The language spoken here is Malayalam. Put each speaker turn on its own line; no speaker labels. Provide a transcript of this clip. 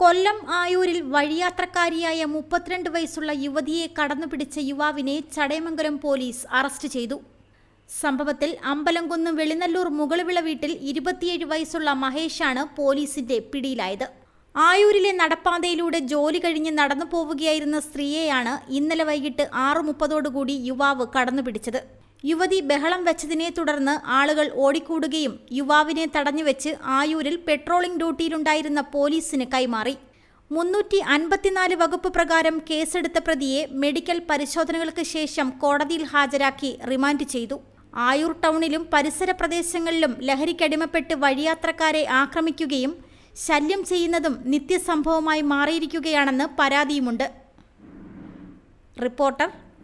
കൊല്ലം ആയൂരിൽ വഴിയാത്രക്കാരിയായ മുപ്പത്തിരണ്ട് വയസ്സുള്ള യുവതിയെ കടന്നുപിടിച്ച യുവാവിനെ ചടയമംഗലം പോലീസ് അറസ്റ്റ് ചെയ്തു. സംഭവത്തിൽ അമ്പലംകുന്ന് വെളിനല്ലൂർ മുകളുവിള വീട്ടിൽ ഇരുപത്തിയേഴ് വയസ്സുള്ള മഹേഷാണ് പോലീസിന്റെ പിടിയിലായത്. ആയൂരിലെ നടപ്പാതയിലൂടെ ജോലി കഴിഞ്ഞ് നടന്നു പോവുകയായിരുന്ന സ്ത്രീയെയാണ് ഇന്നലെ വൈകിട്ട് ആറു മുപ്പതോടുകൂടി യുവാവ് കടന്നുപിടിച്ചത്. യുവതി ബഹളം വെച്ചതിനെ തുടർന്ന് ആളുകൾ ഓടിക്കൂടുകയും യുവാവിനെ തടഞ്ഞുവെച്ച് ആയൂരിൽ പെട്രോളിംഗ് ഡ്യൂട്ടിയിലുണ്ടായിരുന്ന പോലീസിന് കൈമാറി. മുന്നൂറ്റി അൻപത്തിനാല് വകുപ്പ് പ്രകാരം കേസെടുത്ത പ്രതിയെ മെഡിക്കൽ പരിശോധനകൾക്ക് ശേഷം കോടതിയിൽ ഹാജരാക്കി റിമാൻഡ് ചെയ്തു. ആയൂർ ടൗണിലും പരിസര പ്രദേശങ്ങളിലും ലഹരിക്കടിമപ്പെട്ട് വഴിയാത്രക്കാരെ ആക്രമിക്കുകയും ശല്യം ചെയ്യുന്നതും നിത്യസംഭവമായി മാറിയിരിക്കുകയാണെന്ന് പരാതിയുമുണ്ട്. റിപ്പോർട്ടർ